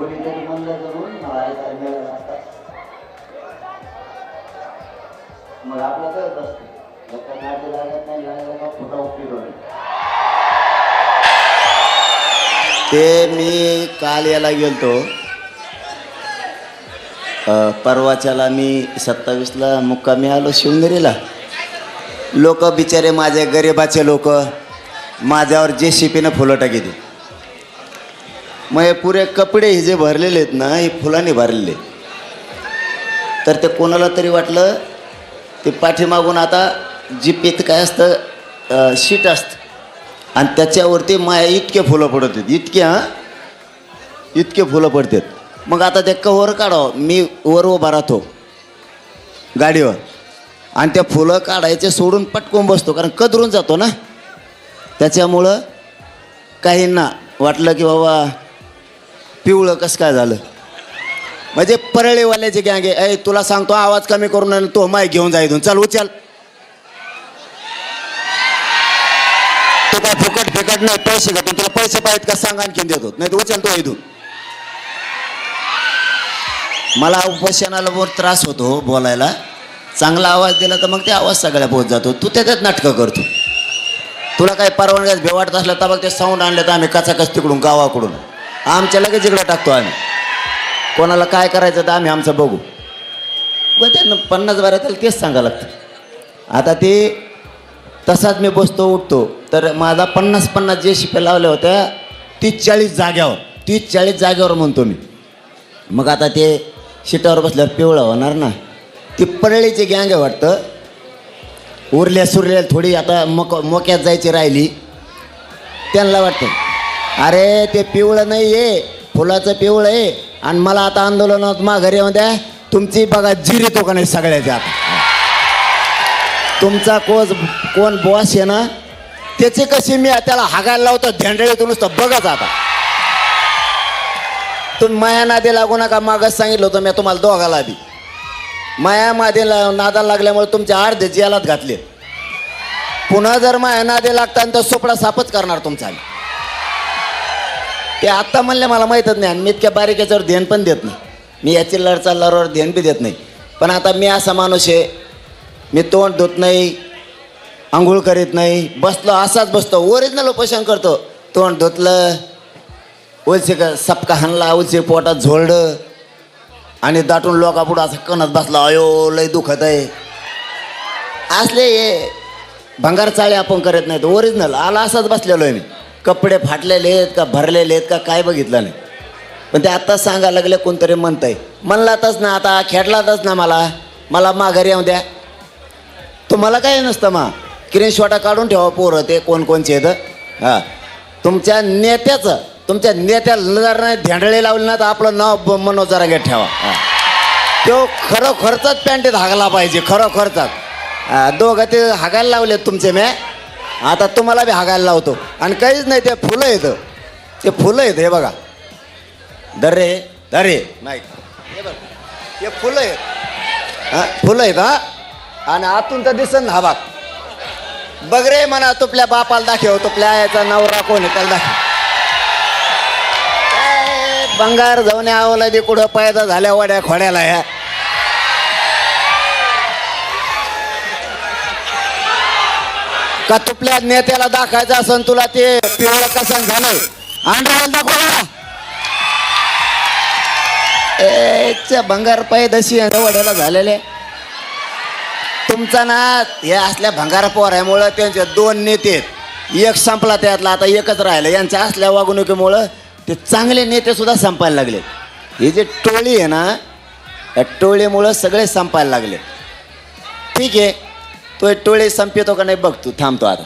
कोणीतरी म्हणलं जरूर मला ऐकायला मिळालं असता मग आपला करत असतं. एका नाटी लागत नाही लागलं का फुटा उपयोग ते मी काल याला गेलतो. परवाच्याला मी सत्तावीसला मुक्कामी आलो शिवनेरीला. लोक बिचारे माझे गरिबाचे लोक. माझ्यावर जे शिपीनं फुलं टाकीते मग हे पुरे कपडे हे जे भरलेले आहेत ना हे फुलांनी भरलेले. तर ते कोणाला तरी वाटलं ते पाठीमागून आता जी पेत काय असतं शीट असतं. आणि त्याच्यावरती माया इतके फुलं पडत आहेत इतके हां? इतके फुलं पडतात मग आता ते कवर काढावं. मी वर उभा राहतो गाडीवर. आणि त्या फुलं काढायचे सोडून पटकून बसतो कारण कदरून जातो ना. त्याच्यामुळं काहींना वाटलं की बाबा पिवळं कसं काय झालं? म्हणजे परळीवाल्याचे गँगे ऐ तुला सांगतो आवाज कमी करून तो माय घेऊन जा इथून. चल उचल. तो काय फुकट फिकट नाही पैसे घेतो. तुला पैसे पाहिजेत का सांग आणखीन देतो. नाही तर उचल तो इथून. मला उपोषणाला बहुत त्रास होतो हो बोलायला. चांगला आवाज दिला तर मग ते आवाज सगळ्या पोहोच जातो. तू त्याच्यात नाटकं करतो. तुला काही परवानग्यास भेवाटत असलं तर मग ते साऊंड आणलं तर आम्ही कचाकच तिकडून गावाकडून. आमच्या लगेच इकडं टाकतो आम्ही. कोणाला काय करायचं तर आम्ही आमचं बघू. व त्यांना पन्नास बारा त्याला तेच सांगावं लागतं. आता ते तसाच मी बसतो उठतो. तर माझा पन्नास पन्नास जे शिप्या लावल्या होत्या तीस चाळीस जाग्यावर तीस चाळीस जाग्यावर म्हणतो मी. मग आता ते शिटावर बसल्यावर पिवळं होणार ना. ती परळीची गँग आहे वाटतं. उरल्या सुरल्या थोडी आता मक मोक्यात जायची राहिली. त्यांना वाटतं. अरे ते पिवळं नाही आहे फुलाचं पिवळं आहे. आणि मला आता आंदोलनात माघारी येऊन द्या. तुमची बघा जिरी तो का नाही सगळ्याच्या. तुमचा कोच कोण बॉस आहे ना त्याचे कशी मी त्याला हागायला लावतो धेंडळीतून नुसतं बघाच आता. तुम्ही माया नादी लागू नका मागच सांगितलं होतं मी तुम्हाला दोघाला आधी. माया मादी ला- नादाला लागल्यामुळे तुमच्या अर्धे जेलात घातले. पुन्हा जर माया नादी लागता तर सोपडा सापच करणार तुमचा. ते आत्ता म्हणले मला माहीतच नाही आणि मी इतक्या बारीक याच्यावर ध्यान पण देत नाही. मी याची लढ चालल्यावर ध्यान बी देत नाही. पण आता मी असा माणूस आहे मी तोंड धुत नाही आंघोळ करीत नाही बसलो असाच बसतो ओरिजिनल उपोषण करतो. तोंड धुतलं उलसे का सपका हाणला उलसे पोटात झोळलं आणि दाटून लोकापुढं असं कणत बसला अयो लय दुखत आहे. असले हे भंगार चाळे आपण करत नाहीत ओरिजिनल आला असाच बसलेलो आहे मी. कपडे फाटलेले आहेत का भरलेले आहेत का काय बघितलं नाही. पण ते आत्ताच सांगायला लागले कोणतरी म्हणतंय. म्हणलातच ना आता खेळलातच ना मला. मला माघारी येऊ द्या. तुम्हाला काय नसतं मा? स्क्रीनशॉटा काढून ठेवा पोरं ते कोण कोणचे आहेत. हां. तुमच्या नेत्याचं तुमच्या नेत्याला जर नाही धेंडळे लावले ना तर आपलं नाव ब- मनोज जरांगे ठेवा. तो खरोखरचाच पॅन्टीत हागला पाहिजे खरोखरचाच. हां, दोघं ते हागायला लावलेत तुमचे मॅ आता तुम्हाला बी हागायला लावतो. आणि काहीच नाही ते फुलं येतं ते फुलं येतं हे बघा. दरे दरे नाही. हे बघ हे फुलं आहेत. हां फुलं आहेत हा. आणि आतून तर दिसन हा बाग. बघ रे म्हणा तुपल्या बापाला दाखव तुपल्या याचा नवरा कोण आहे त्याला दाखव. बंगार जाऊन आवला दे कुठं पायदा झाल्या वड्या खोड्याला ह्या. का तुपल्या नेत्याला दाखायचं असन तुला ते पिवळं कसं झालंय अंडरवेल दाखव च्या भंगार पैदाशी वड्याला झालेले. तुमचा ना हे असल्या भंगार पोऱ्यामुळं त्यांचे दोन नेते एक संपला त्यातला आता एकच राहिलं. यांच्या असल्या वागणुकीमुळं ते चांगले नेते सुद्धा संपायला लागले. ही जी टोळी आहे ना या टोळीमुळं सगळे संपायला लागले. ठीक आहे. तो टोळे संपतो का नाही बघ तू थांबतो आता